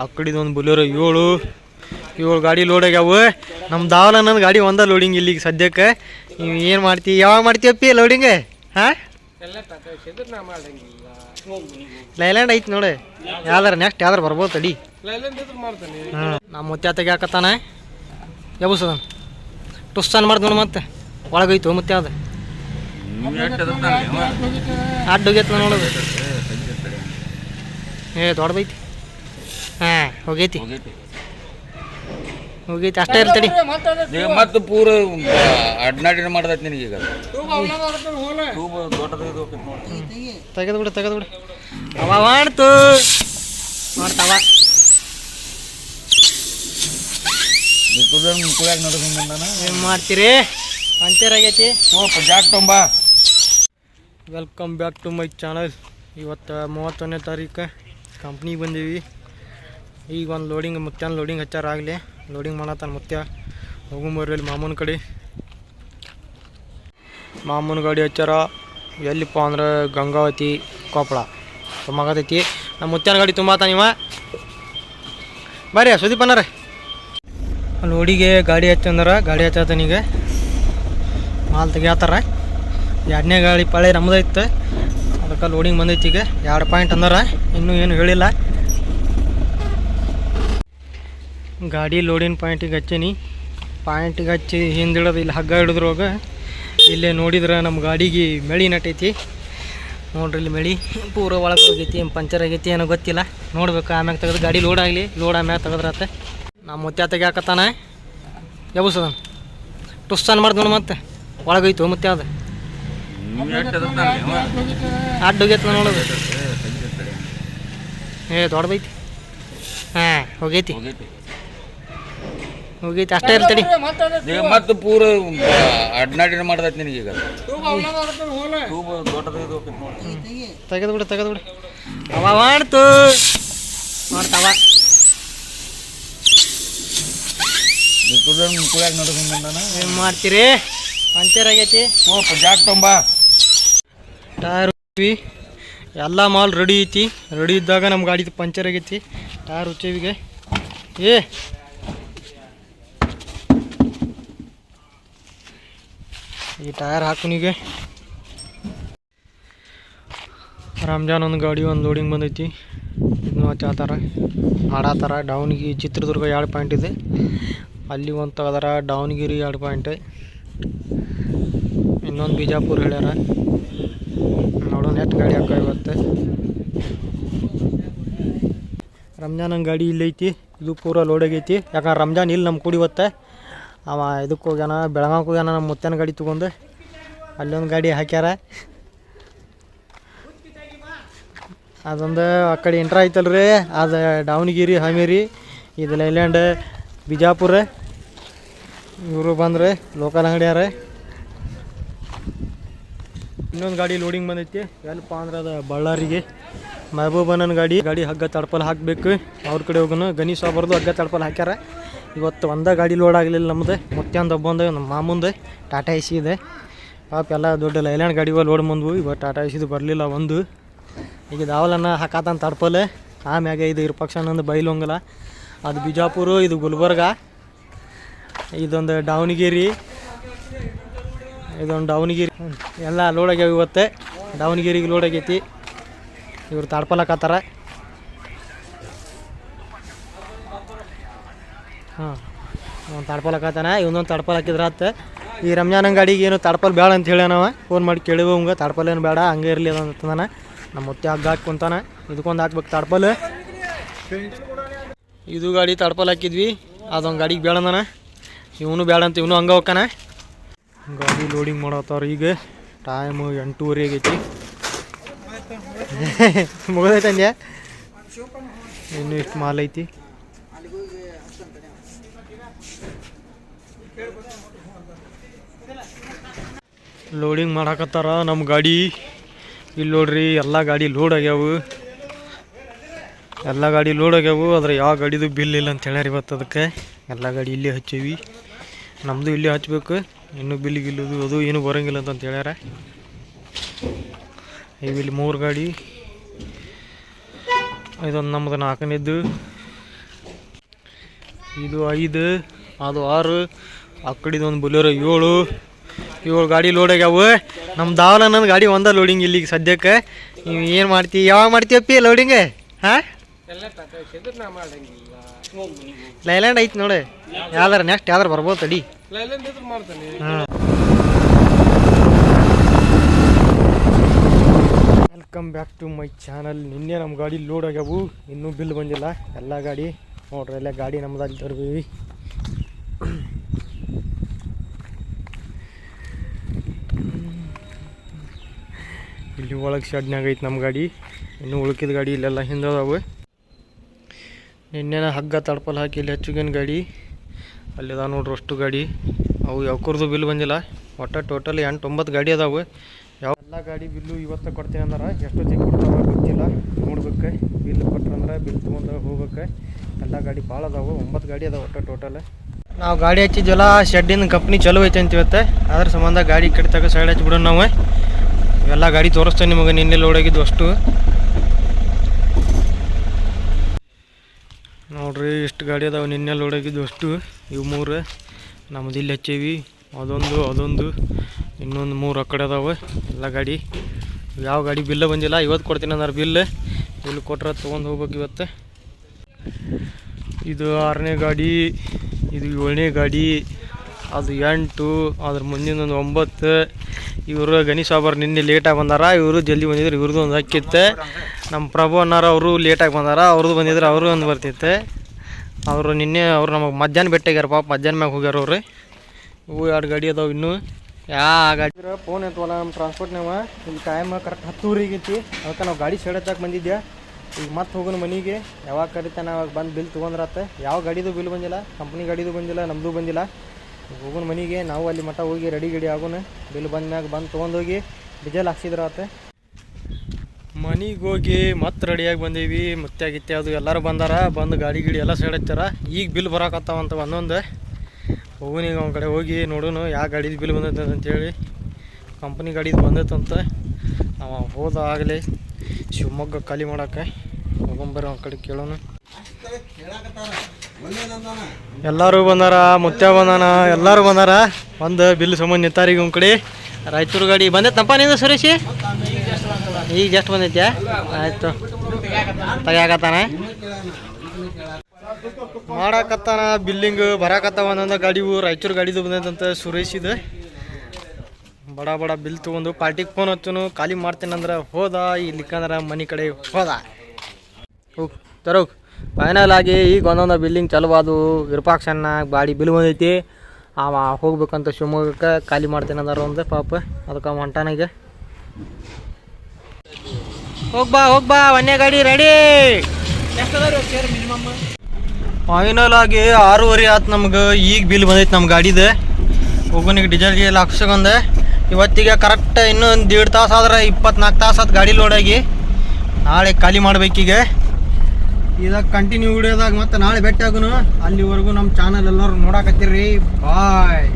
ಆ ಕಡೆದು ಒಂದು ಬುಲೆರೋ ಏಳು. ಏಳು ಗಾಡಿ ಲೋಡ್ ಆಗ್ಯಾವು. ನಮ್ಮ ದಾವಲ ನನ್ನ ಗಾಡಿ ಒಂದ ಲೋಡಿಂಗ್ ಇಲ್ಲಿಗೆ ಸದ್ಯಕ್ಕೆ. ನೀವು ಏನು ಮಾಡ್ತೀವಿ ಯಾವಾಗ ಮಾಡ್ತೀವಪ್ಪಿ ಲೋಡಿಂಗ್ ಹಾಂ? ಲೈಲ್ಯಾಂಡ್ ಐತಿ ನೋಡಿ. ಯಾವ್ದಾರ ನೆಕ್ಸ್ಟ್ ಯಾವ್ದಾರ ಬರ್ಬೋದು ತಡಿ. ಹಾಂ. ನಮ್ಮ ಮುತ್ಯ ತೆಗ್ಯಾಕತ್ತಾನ ಯಬಸದನ್ ಟುಸ್ತಾನ್ ಮಾಡ್ದು ನೋಡಿ ಮತ್ತೆ. ಒಳಗೈತು ಮುತ್ಯ ಅದು. ಅಡ್ಡ ಹೋಗೈತೆ ನೋಡೋದು ಏ, ದೊಡ್ಡದೈತಿ. ಹೋಗೈತಿ. ಹೋಗೈತಿ. ಅಷ್ಟೇ ಇರ್ತೀನಿ ಮತ್ತೆ ಪೂರ ಅಡ್ನಾಡಿನ ಮಾಡ್ದೈತಿ ನಿನಗೆ ಈಗ ತೆಗೆದು ಬಿಡು ತೆಗೆದು ಬಿಡು. ಅವ ಮಾಡ್ತು. ಮಾಡ್ತಾವ ಏನು ಮಾಡ್ತೀರಿ? ಪಂಚರ್ ಆಗೈತಿ ಸ್ವಲ್ಪ ಜಾಕ್ ತುಂಬಾ. Welcome back to my channel ಇವತ್ತು ಮೂವತ್ತೊಂದನೇ ತಾರೀಕು ಕಂಪ್ನಿಗೆ ಬಂದೀವಿ. ಈಗ ಒಂದು ಲೋಡಿಂಗ್ ಮುತ್ಯಾನ ಲೋಡಿಂಗ್ ಹಚ್ಚಾರ ಆಗಲಿ. ಲೋಡಿಂಗ್ ಮಾಡತ್ತಾನ ಮುತ್ಯ ಹೋಗುಂಬರ್ರಿ ಮಾಮೂನ್ ಕಡೆ. ಮಾಮೂನ ಗಾಡಿ ಹಚ್ಚಾರ. ಎಲ್ಲಿಪ್ಪ ಅಂದ್ರೆ ಗಂಗಾವತಿ, ಕೊಪ್ಪಳ. ತುಂಬಾಕತೈತಿ ನಮ್ಮ ಮುತ್ಯಾನ ಗಾಡಿ ತುಂಬಾತ ಇವ. ಬರ್ರಿ ಸುದೀಪ್ ಅನ್ನಾರ ಲೋಡಿಗೆ ಗಾಡಿ ಹಚ್ಚಂದ್ರೆ ಗಾಡಿ ಹಚ್ಚತನೀಗ ಮಾಲ್ ತೆಗಿಯತ್ತಾರ ಎರಡನೇ ಗಾಡಿ ಪಾಳೆ ನಮ್ಮದೈತೆ ಅದಕ್ಕೆ ಲೋಡಿಂಗ್ ಬಂದೈತಿ ಈಗ. ಎರಡು ಪಾಯಿಂಟ್ ಅಂದಾರ. ಇನ್ನೂ ಏನು ಹೇಳಿಲ್ಲ. ಗಾಡಿ ಲೋಡಿನ ಪಾಯಿಂಟಿಗೆ ಹಚ್ಚೀನಿ. ಪಾಯಿಂಟಿಗೆ ಹಚ್ಚಿ ಹಿಂದಿಡೋದು ಇಲ್ಲಿ ಹಗ್ಗ ಹಿಡಿದ್ರೋಗ ಇಲ್ಲೇ ನೋಡಿದ್ರೆ ನಮ್ಮ ಗಾಡಿಗೆ ಮಳಿ ನಟೈತಿ ನೋಡ್ರಿ ಇಲ್ಲಿ ಮಳಿ ಪೂರ ಒಳಗೆ ಹೋಗೈತಿ ಪಂಚರ್ ಆಗೈತಿ ಏನೋ ಗೊತ್ತಿಲ್ಲ. ನೋಡ್ಬೇಕು, ಆಮ್ಯಾಗ ತೆಗೆದು ಗಾಡಿ ಲೋಡ್ ಆಗಲಿ ಲೋಡ್ ಆಮ್ಯಾಗ ತೆಗೆದ್ರಾತ. ನಮ್ಮ ಮುತ್ಯ ತೆಗಿಯಾಕತ್ತಾನ. ಯಬಸದನ್ ಟುಸ್ತಾನ್ ಮಾಡ್ದು ನೋಡಿ ಮತ್ತೆ. ಒಳಗೈತು ಮುತ್ಯ ಅದು ಅಡ್ಡ ಹೋಗೈತೆ ನೋಡೋದು. ಏ ದೊಡ್ಡದೈತಿ ಹಾಂ ಹೋಗೈತಿ. ಹೋಗೈತಿ ಅಷ್ಟೇ ಇರ್ತಡಿ ಮತ್ತೆ ಪೂರ ಅಡ್ನಾಡಿನ ಮಾಡ್ದೈತಿ ನಿನಗೆ ಈಗ. ತೂಬ ನೋಡಿ ತೆಗೆದು ಬಿಡು ತೆಗೆದು ಬಿಡು ಅವ ಮಾಡ್ತು. ಮಾಡ್ತಾವ. ಕುಳ್ಯಾಗ ನಡ್ಕೊಂಡು ಬಂದಾನ ಏನು ಮಾಡ್ತೀರಿ? ಪಂಚರ್ ಆಗೈತಿ ಸ್ವಲ್ಪ ಜಾಕ್ ತೊಂಬ. ಟೈರ್ ಎಲ್ಲ ಮಾಲ್ ರೆಡಿ ಐತಿ. ರೆಡಿ ಇದ್ದಾಗ ನಮ್ಮ ಗಾಡಿದು ಪಂಚರ್ ಆಗೈತಿ. ಟೈರ್ ಉಚ್ಚೇವಿಗೆ. ಏ ಈ ಟೈರ್ ಹಾಕುನಿಗೆ ರಂಜಾನ್ ಒಂದು ಗಾಡಿ, ಒಂದು ಲೋಡಿಂಗ್ ಬಂದೈತಿ. ಇದನ್ನು ಹಚ್ಚಾತಾರ ಮಾಡಾತಾರ ಡೌನ್ಗಿ ಚಿತ್ರದುರ್ಗ ಎರಡು ಪಾಯಿಂಟ್ ಇದೆ. ಅಲ್ಲಿ ಒಂದು ತೆಗ್ದಾರ ಡೌನ್ಗಿರಿ ಎರಡು ಪಾಯಿಂಟ್ ಇನ್ನೊಂದು ಬಿಜಾಪುರ ಹೇಳ್ಯಾರ. ನೋಡೋಣ ಎಷ್ಟು ಗಾಡಿ ಹಾಕೋ ಇವತ್ತು. ರಂಜಾನ್ ಗಾಡಿ ಇಲ್ಲೈತಿ. ಇದು ಪೂರ ಲೋಡ್ ಆಗೈತಿ. ಯಾಕಂದ್ರೆ ರಂಜಾನ್ ಇಲ್ಲಿ ನಮ್ಮ ಕೂಡಿ ಇವತ್ತು. ಅವ ಇದಕ್ಕೆ ಹೋಗ್ಯಾನ ಬೆಳಗಾವ್ಗೆ ಹೋಗ್ಯಾನ, ನಮ್ಮ ಮುತ್ತನ ಗಾಡಿ ತೊಗೊಂಡು. ಅಲ್ಲೊಂದು ಗಾಡಿ ಹಾಕ್ಯಾರ. ಅದೊಂದು ಆ ಕಡೆ ಎಂಟ್ರ ಐತಲ್ರಿ ಅದು ದಾವಣಗೆರೆ, ಹಾವೇರಿ ಇದು ಲೈಲ್ಯಾಂಡ್ ಬಿಜಾಪುರ. ಇವರು ಬಂದ್ರೆ ಲೋಕಲ್ ಅಂಗಡಿಯಾರ ಇನ್ನೊಂದು ಗಾಡಿ ಲೋಡಿಂಗ್ ಬಂದೈತಿ. ಎಲ್ಲಪ್ಪ ಅಂದ್ರೆ ಅದು ಬಳ್ಳಾರಿಗೆ. ಮೆಹಬೂಬನನ್ ಗಾಡಿ ಗಾಡಿ ಹಗ್ಗ ತಡ್ಪಲ್ ಹಾಕಬೇಕು. ಅವ್ರ ಕಡೆ ಹೋಗೋಣ ಗಣೇಶ್ ಸಾಬರ್ದು ಹಗ್ಗ ತಡ್ಪಲ್ ಹಾಕ್ಯಾರ. ಇವತ್ತು ಒಂದೇ ಗಾಡಿ ಲೋಡ್ ಆಗಲಿಲ್ಲ ನಮ್ಮದು ಮತ್ತೇಂದ ಒಬ್ಬಂದು ನಮ್ಮ ಮಾಮುಂದು ಟಾಟಾ ಎ ಇದೆ. ಪಾಪ ಎಲ್ಲ ದೊಡ್ಡ ಲೈಲ್ಯಾಂಡ್ ಗಾಡಿಗಳು ಲೋಡ್ ಬಂದ್ವು. ಇವತ್ತು ಟಾಟಾ ಎ ಸಿದು ಬರಲಿಲ್ಲ ಒಂದು. ಈಗ ದಾವಲನ್ನ ಹಾಕಾತಂತ ತಡ್ಪಲೆ. ಆಮ್ಯಾಗೆ ಇದು ಇರ್ಪಕ್ಷನೊಂದು ಬೈಲೊಂಗಲ ಅದು ಬಿಜಾಪುರ, ಇದು ಗುಲ್ಬರ್ಗ. ಇದೊಂದು ದಾವಣಗೆರೆ. ಇದೊಂದು ದಾವಣಗೆರೆ. ಎಲ್ಲ ಲೋಡ್ ಆಗ್ಯಾವ ಇವತ್ತೆ. ದಾವಣಗೆರೆಗೆ ಲೋಡ್ ಆಗೈತಿ. ಇವ್ರು ತಾಡ್ಪಲಕತ್ತಾರ. ಒಂದು ಹಾಕತ್ತಾನ ಇವನೊಂದು ತಾಡ್ಪಲ್ ಹಾಕಿದ್ರ ಆತ. ಈ ರಂಜಾನ್ ಗಾಡಿಗೆ ಏನು ತಾಡ್ಪಲ್ ಬೇಡ ಅಂತ ಹೇಳಿ ನಾವು ಫೋನ್ ಮಾಡಿ ಕೇಳಿವ ಹಂಗೆ ತಾಡ್ಪಲ್ ಏನು ಬೇಡ ಹಂಗೆ ಇರಲಿ ಅಂತಂದಾನ. ನಮ್ಮ ಮುತ್ತೆ ಹಗ್ಗ ಹಾಕಿ ಕುಂತಾನ. ಇದಕ್ಕೊಂದು ಹಾಕ್ಬೇಕು ತಾಡ್ಪಲ್ ಇದು ಗಾಡಿ ತಾಡ್ಪಲ್ ಹಾಕಿದ್ವಿ. ಅದೊಂದು ಗಾಡಿಗೆ ಬೇಡ ಅಂದಾನ. ಇವನು ಬೇಡ ಅಂತ ಇವನು ಹಂಗೆ ಹೋಗ್ತಾನ ಗಾಡಿ ಲೋಡಿಂಗ್ ಮಾಡತ್ತಾರ ಈಗ. ಟೈಮು ಎಂಟೂವರೆ ಆಗೈತಿ. ಮುಗಿದೈತೆ ಅಂದ್ಯಾ ಇನ್ನು ಇಷ್ಟು ಮಾಲ್ ಐತಿ. ಲೋಡಿಂಗ್ ಮಾಡಾಕತ್ತಾರ ನಮ್ಮ ಗಾಡಿ. ಇಲ್ಲಿ ನೋಡ್ರಿ ಎಲ್ಲ ಗಾಡಿ ಲೋಡ್ ಆಗ್ಯಾವು. ಎಲ್ಲ ಗಾಡಿ ಲೋಡ್ ಆಗ್ಯಾವು, ಆದರೆ ಯಾವ ಗಾಡಿದು ಬಿಲ್ ಇಲ್ಲ ಅಂತ ಹೇಳ್ಯಾರ ಇವತ್ತು ಅದಕ್ಕೆ. ಎಲ್ಲ ಗಾಡಿ ಇಲ್ಲೇ ಹಚ್ಚೀವಿ. ನಮ್ಮದು ಇಲ್ಲೇ ಹಚ್ಚಬೇಕು ಇನ್ನೂ ಬಿಲ್ ಗಿಲ್ಲದು ಅದು ಏನು ಬರೋಂಗಿಲ್ಲ ಅಂತ ಹೇಳ್ಯಾರ. ಇಲ್ಲಿ ಮೂರು ಗಾಡಿ. ಇದೊಂದು ನಮ್ಮದು ನಾಲ್ಕನೇದು ಇದು ಐದು, ಅದು ಆರು, ಆ ಕಡೆದು ಒಂದು ಬುಲೆರೋ ಏಳು. ಏಳು ಗಾಡಿ ಲೋಡ್ ಆಗ್ಯಾವು. ನಮ್ಮ ದಾವಲ ಗಾಡಿ ಒಂದ ಲೋಡಿಂಗ್ ಇಲ್ಲಿಗೆ ಸದ್ಯಕ್ಕೆ. ನೀವು ಏನು ಮಾಡ್ತಿ ಯಾವಾಗ ಮಾಡ್ತೀವಪ್ಪಿ ಲೋಡಿಂಗ್ ಹಾಂ? ಲೈಲ್ಯಾಂಡ್ ಐತಿ ನೋಡಿ. ಯಾವ್ದಾರ ನೆಕ್ಸ್ಟ್ ಯಾವ್ದಾರ ಬರ್ಬೋದು ತಡಿ. ಹಾಂ. Welcome back to my channel ನಿನ್ನೆ ನಮ್ಮ ಗಾಡಿ ಲೋಡ್ ಆಗ್ಯಾವು. ಇನ್ನೂ ಬಿಲ್ ಬಂದಿಲ್ಲ. ಎಲ್ಲ ಗಾಡಿ ನೋಡ್ರಿ ಎಲ್ಲ ಗಾಡಿ ನಮ್ದು ಅಲ್ಲಿ ಇಲ್ಲಿ ಒಳಗೆ ಶೆಡ್ನಾಗ ಐತೆ ನಮ್ಮ ಗಾಡಿ. ಇನ್ನು ಉಳ್ಕಿದ ಗಾಡಿ ಇಲ್ಲೆಲ್ಲ ಹಿಂದೆ ಅದಾವೆ. ನಿನ್ನೆನ ಹಗ್ಗ ತಡ್ಪಲ್ ಹಾಕಿ ಇಲ್ಲಿ ಹೆಚ್ಚುಗೇನು ಗಾಡಿ. ಅಲ್ಲಿದ ನೋಡ್ರಿ ಅಷ್ಟು ಗಾಡಿ. ಅವು ಯಾವ್ಕರ್ದು ಬಿಲ್ ಬಂದಿಲ್ಲ. ಒಟ್ಟು ಟೋಟಲ್ ಎಂಟು ಒಂಬತ್ತು ಗಾಡಿ ಅದಾವೆ. ಯಾವ ಎಲ್ಲ ಗಾಡಿ ಬಿಲ್ಲು ಇವತ್ತು ಕೊಡ್ತೀನಿ ಅಂದ್ರೆ. ಎಷ್ಟೊತ್ತಿಗೆ ಕೊಡ್ತಾವೆ ಗೊತ್ತಿಲ್ಲ. ನೋಡ್ಬೇಕು. ಬಿಲ್ ಕೊಟ್ರಂದ್ರೆ ಬಿಲ್ ತೊಗೊಂಡು ಹೋಗ್ಬೇಕು. ಎಲ್ಲ ಗಾಡಿ ಭಾಳ ಅದಾವೆ. ಒಂಬತ್ತು ಗಾಡಿ ಅದಾವೆ ಒಟ್ಟು ಟೋಟಲ್ ನಾವು ಗಾಡಿ ಹಚ್ಚಿದ್ವಲ್ಲ ಶೆಡ್ಡಿನ ಕಂಪ್ನಿ ಚಲೋ ಐತೆ ಅಂತ ಇವತ್ತೆ. ಅದ್ರ ಸಂಬಂಧ ಗಾಡಿ ಕಡೆ ತಗ ಸೈಡ್ ಹಚ್ಬಿಡೋಣ ನಾವು. ಎಲ್ಲ ಗಾಡಿ ತೋರಿಸ್ತೇನೆ ನಿಮಗೆ, ನಿನ್ನೆ ಲೋಡ್ ಆಗಿದ್ದು ಅಷ್ಟು. ನೋಡ್ರಿ ಇಷ್ಟು ಗಾಡಿ ಅದಾವೆ, ನಿನ್ನೆ ಲೋಡ್ ಆಗಿದ್ದು ಅಷ್ಟು. ಇವು ಮೂರು ನಮ್ಮದು ಇಲ್ಲಿ ಹಚ್ಚೇವಿ ಅದೊಂದು ಅದೊಂದು, ಇನ್ನೊಂದು ಮೂರು ಆ ಕಡೆ ಅದಾವೆ, ಎಲ್ಲ ಗಾಡಿ. ಯಾವ ಗಾಡಿ ಬಿಲ್ಲ ಬಂದಿಲ್ಲ, ಇವತ್ತು ಕೊಡ್ತೀನಿ ಅಂದ್ರೆ ಬಿಲ್ ಬಿಲ್ ಕೊಟ್ರೆ ತೊಗೊಂಡು ಹೋಗ್ಬೇಕು ಇವತ್ತು. ಇದು ಆರನೇ ಗಾಡಿ, ಇದು ಏಳನೇ ಗಾಡಿ, ಅದು ಎಂಟು, ಅದ್ರ ಮುಂದಿನ ಒಂದು ಒಂಬತ್ತು ಇವರು ಗಣೇಶ್ ಸಾಬರ್ ನಿನ್ನೆ ಲೇಟಾಗಿ ಬಂದಾರ. ಇವರು ಜಲ್ದಿ ಬಂದಿದ್ರು ಇವ್ರದ್ದು ಒಂದು ಹಕ್ಕಿತ್ತೆ ನಮ್ಮ ಪ್ರಭು ಅನ್ನಾರ ಅವರು ಲೇಟಾಗಿ ಬಂದಾರ ಅವ್ರದ್ದು ಬಂದಿದ್ರು ಅವರು ಒಂದು ಬರ್ತಿತ್ತೆ. ಅವರು ನಿನ್ನೆ ಅವ್ರು ನಮಗೆ ಮಧ್ಯಾಹ್ನ ಬೆಟ್ಟಾಗ್ಯಾರಪ್ಪ ಪಾಪ, ಮಧ್ಯಾಹ್ನ ಮ್ಯಾಗ ಹೋಗ್ಯಾರ ಅವ್ರಿ. ಇವು ಎರಡು ಗಾಡಿ ಅದಾವೆ ಇನ್ನೂ. ಯಾ ಗಾಡಿ. ಫೋನ್ ಎತ್ತವಲ್ಲ ನಮ್ಮ ಟ್ರಾನ್ಸ್ಪೋರ್ಟ್ನಾಗ ಇಲ್ಲಿ ಟೈಮ್ ಕರೆಕ್ಟ್ ಹತ್ತು ಐತಿ. ಅದಕ್ಕೆ ನಾವು ಗಾಡಿ ಸೈಡ್ ಬಂದಿದ್ಯಾ. ಬಂದಿದ್ದೆ ಈಗ ಮತ್ತೆ ಹೋಗೋಣ ಮನೆಗೆ. ಯಾವಾಗ ಕರಿತಾನೆ ಅವಾಗ ಬಂದು ಬಿಲ್ ತೊಗೊಂಡ್ರತ್ತೆ ಯಾವ ಗಾಡಿದು ಬಿಲ್ ಬಂದಿಲ್ಲ ಕಂಪ್ನಿ ಗಾಡಿದು ಬಂದಿಲ್ಲ ನಮ್ಮದು ಬಂದಿಲ್ಲ. ಹೋಗೋಣ ಮನೆಗೆ, ನಾವು ಅಲ್ಲಿ ಮಠ ಹೋಗಿ ರೆಡಿ ಗಿಡಿ ಆಗೋಣ ಬಿಲ್ ಬಂದ್ಮ್ಯಾಗ ಬಂದು ತೊಗೊಂಡೋಗಿ ಡೀಸೆಲ್ ಹಾಕ್ಸಿದ್ರ ಆತ. ಮನೆಗೆ ಹೋಗಿ ಮತ್ತೆ ರೆಡಿಯಾಗಿ ಬಂದೀವಿ. ಮತ್ತೆ ಗಿತ್ತೆ ಅದು ಎಲ್ಲರೂ ಬಂದಾರ. ಬಂದು ಗಾಡಿ ಗಿಡಿ ಎಲ್ಲ ಸೈಡ್ ಹಚ್ಚಾರ. ಈಗ ಬಿಲ್ ಬರಾಕತ್ತಾವಂತ ಒಂದೊಂದು. ಹೋಗೋಣ ಈಗ ಒಂದು ಕಡೆ ಹೋಗಿ ನೋಡೋಣ ಯಾವ ಗಾಡಿದು ಬಿಲ್ ಬಂದೈತೆ ಅಂತೇಳಿ ಕಂಪ್ನಿ ಗಾಡಿದು ಬಂದೈತಂತ ಅವ ಹೋದ ಆಗಲಿ ಶಿವಮೊಗ್ಗ ಖಾಲಿ ಮಾಡೋಕೆ ಹೋಗೊಂಬರ್ರಿ ಒಂದು ಕಡೆ ಕೇಳೋಣ ಎಲ್ಲರೂ ಬಂದಾರ ಮುತ್ಯ ಬಂದಾನ, ಎಲ್ಲರೂ ಬಂದಾರ. ಒಂದು ಬಿಲ್ ಸಂಬಂಧ ನಿಂತಾರೀಗ ಒಂದು ಕಡೆ. ರಾಯಚೂರು ಗಾಡಿ ಬಂದೈತಪ್ಪ ನಿಂದು ಸುರೇಶಿ? ಈಗ ಜಸ್ಟ್ ಬಂದೈತ್ಯಾ? ಆಯ್ತು. ತಗಾಕತ್ತಾನ ಮಾಡಾಕತ್ತಾನ ಬಿಲ್ಲಿಂಗ್ ಬರಾಕತ್ತಾವ ಒಂದೊಂದು ಗಾಡಿವು ರಾಯಚೂರು ಗಾಡಿದು ಬಂದೈತಂತ ಸುರೇಶ್ ಇದು. ಬಡ ಬಡ ಬಿಲ್ ತೊಗೊಂಡು ಪಾರ್ಟಿಗೆ ಫೋನ್ ಹಚ್ಚನು, ಖಾಲಿ ಮಾಡ್ತೀನಂದ್ರೆ ಹೋದ ಇಲ್ಲಿಕ್ಕಂದ್ರೆ ಮನೆ ಕಡೆ ಹೋದ. ಹೋಗ್, ತರೋಗ್. ಫೈನಲ್ ಆಗಿ ಈಗ ಒಂದೊಂದು ಬಿಲ್ಡಿಂಗ್ ಚಲೋ ಅದು ವಿರೂಪಾಕ್ಷಣ್ಣ ಬಾಡಿ ಬಿಲ್ ಬಂದೈತಿ. ಅವ ಹೋಗ್ಬೇಕಂತ ಶಿವಮೊಗ್ಗಕ್ಕೆ ಖಾಲಿ ಮಾಡ್ತೇನೆ ಅಂದಾರ ಒಂದು ಪಾಪ. ಅದಕ್ಕೆ ಹೊಂಟಾನೀಗ ಹೋಗ್ಬಾ ಹೋಗ್ಬಾ ಒಂದೇ ಗಾಡಿ ರೆಡಿ ಫೈನಲ್ ಆಗಿ ಆರೂವರೆ ಆಯ್ತು ನಮ್ಗೆ, ಈಗ ಬಿಲ್ ಬಂದೈತಿ ನಮ್ಮ ಗಾಡಿದು. ಹೋಗೋನಿಗೆ ಡೀಸೆಲ್ ಗೀಲ್ ಹಾಕ್ಸಕೊಂಡೆ. ಇವತ್ತಿಗೆ ಕರೆಕ್ಟ್ ಇನ್ನೊಂದು ದೇಡ್ ತಾಸು ಆದ್ರೆ ಇಪ್ಪತ್ನಾಲ್ಕು ತಾಸು ಆತು ಗಾಡಿ ಲೋಡಾಗಿ ನಾಳೆ ಖಾಲಿ ಮಾಡ್ಬೇಕೀಗ. ಇದಾಗ ಕಂಟಿನ್ಯೂ ವಿಡಿಯೋದಾಗ ಮತ್ತೆ ನಾಳೆ ಭೇಟಿ ಆಗುನು ಅಲ್ಲಿವರೆಗೂ ನಮ್ಮ ಚಾನಲ್ ಎಲ್ಲರೂ ನೋಡಾಕತ್ತೀರಿ. ಬಾಯ್